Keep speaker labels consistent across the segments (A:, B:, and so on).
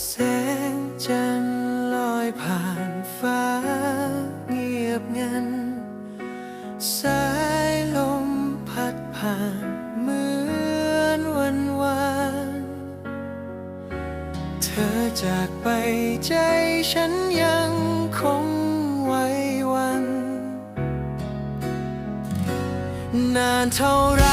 A: แสงจัลอยผ่านฟ้าเงียบงัน สายลมพัดผ่านเหมือนวันวานเธอจากไปใจฉันยังคงไว้วัน นานเท่าไร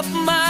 A: ก็ร